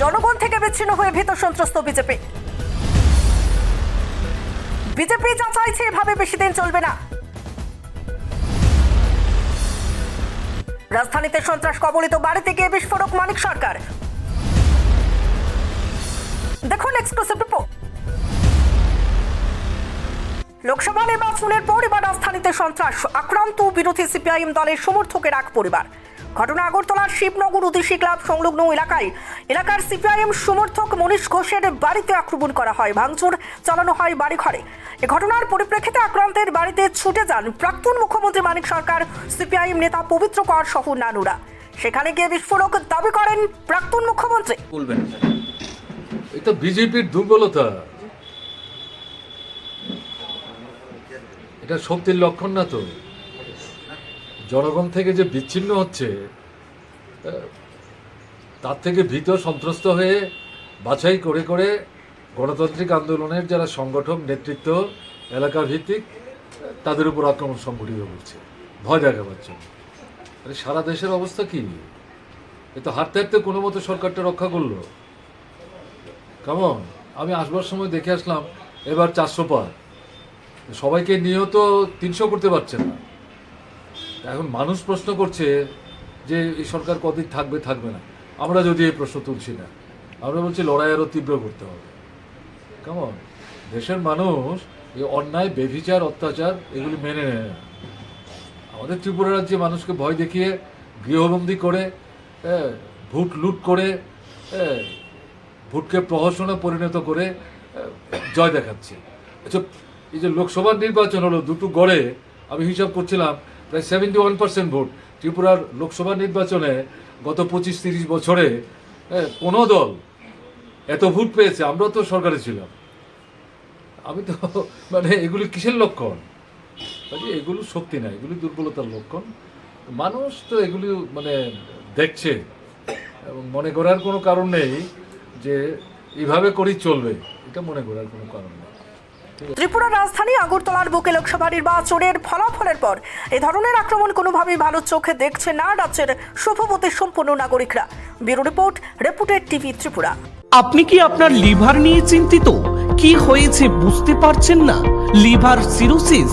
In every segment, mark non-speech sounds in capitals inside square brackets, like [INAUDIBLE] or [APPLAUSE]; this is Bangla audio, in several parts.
জনগণ থেকে বিচ্ছিন্ন হয়ে ভীত সন্ত্রস্ত বিজেপি। বিজেপি যা চাইছে এভাবে বেশি দিন চলবে না। রাজধানীতে সন্ত্রাস কবলিত বাড়িতে গিয়ে বিস্ফোরক মানিক সরকার। দেখুন এক্সক্লুসিভ রিপোর্ট লোকসভা নির্বাচনের পর এবার রাজধানীতে সন্ত্রাস, আক্রান্ত বিরোধী সিপিআইএম দলের সমর্থকের এক পরিবার। ঘটনা আগরতলার শিবনগর উদিশী ক্লাব সংলগ্ন এলাকায়। এলাকার সিপিআইএম সমর্থক মনীষ ঘোষের বাড়িতে আক্রমণ করা হয়। ভাঙচুর চালানো হয় বাড়ি ঘরে এ ঘটনার পরিপ্রেক্ষিতে আক্রান্তের বাড়িতে ছুটে যান প্রাক্তন মুখ্যমন্ত্রী মানিক সরকার, সিপিআইএম নেতা পবিত্র কর সহ নানুরা। সেখানে গিয়ে বিস্ফোরক দাবি করেন প্রাক্তন মুখ্যমন্ত্রী। বলবেন। এটা বিজেপির দুর্বলতা। এটা শক্তির লক্ষণ না তো? জনগণ থেকে যে বিচ্ছিন্ন হচ্ছে তার থেকে ভীত সন্ত্রস্ত হয়ে বাছাই করে করে গণতান্ত্রিক আন্দোলনের যারা সংগঠক, নেতৃত্ব এলাকা ভিত্তিক তাদের উপর আক্রমণ সংঘটিত করছে। ভয় দেখাবার জন্য। আরে সারা দেশের অবস্থা কি এ তো হাঁটতে হাঁটতে কোনো মতো সরকারটা রক্ষা করল। কেমন আমি আসবার সময় দেখে আসলাম, এবার চারশো পার। সবাইকে নিয়েও তো তিনশো করতে পারছে না। এখন মানুষ প্রশ্ন করছে যে এই সরকার কদিন থাকবে থাকবে না। আমরা যদি এই প্রশ্ন তুলছি না আমরা বলছি লড়াই আরও তীব্র করতে হবে। কেমন দেশের মানুষ এই অন্যায় বেভিচার অত্যাচার এগুলি মেনে নেয় না। আমাদের ত্রিপুরা রাজ্যে মানুষকে ভয় দেখিয়ে গৃহবন্দী করে হ্যাঁ, ভোট লুট করে হ্যাঁ, ভোটকে প্রহসনে পরিণত করে জয় দেখাচ্ছে। আচ্ছা এই যে লোকসভা নির্বাচন হলো দুটো গড়ে আমি হিসাব করছিলাম প্রায় সেভেন্টি ওয়ান পার্সেন্ট ভোট। ত্রিপুরার লোকসভা নির্বাচনে গত পঁচিশ তিরিশ বছরে কোনো দল এত ভোট পেয়েছে আমরাও তো সরকারে ছিলাম। আমি তো [LAUGHS] মানে এগুলি কিসের লক্ষণ? কাজে এগুলো শক্তি না এগুলি দুর্বলতার লক্ষণ। মানুষ তো এগুলি মানে দেখছে। এবং মনে করার কোনো কারণ নেই যে, এভাবে করেই চলবে। এটা মনে করার কোনো কারণ নেই। ত্রিপুরা রাজধানী আগরতলার বুকে লোকসভা নির্বাচনের ফলাফলের পর এ ধরনের আক্রমণ কোনোভাবেই ভালো চোখে দেখছে না রাজ্যের সভাপতি সম্পূর্ণ নাগরিকরা। Bureau report, reputed TV Tripura. আপনি কি আপনার লিভার নিয়ে চিন্তিত? কি হয়েছে বুঝতে পারছেন না? লিভার সিরোসিস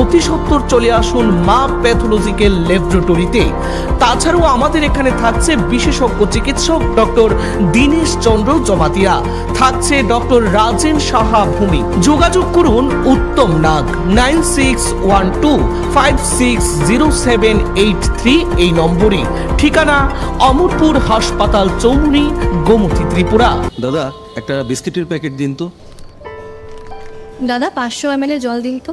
অতি সত্বর চলে আসুন মা প্যাথোলজিক্যাল ল্যাবরেটরিতে। তাছাড়াও আমাদের এখানে থাকছে বিশেষজ্ঞ চিকিৎসক ডক্টর দীনেশ চন্দ্র জমাতিয়া থাকছে ডক্টর রাজেন সাহা ভূমি। যোগাযোগ করুন Uttam Nag nine six one two five six zero seven eight three এই নম্বরে। ঠিকানা অমরপুর হাসপাতাল চৌমুনি গোমতী ত্রিপুরা। দাদা একটা বিস্কিটের প্যাকেট দিন তো। দাদা পাঁচশো এম জল দিন তো।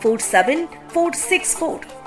47464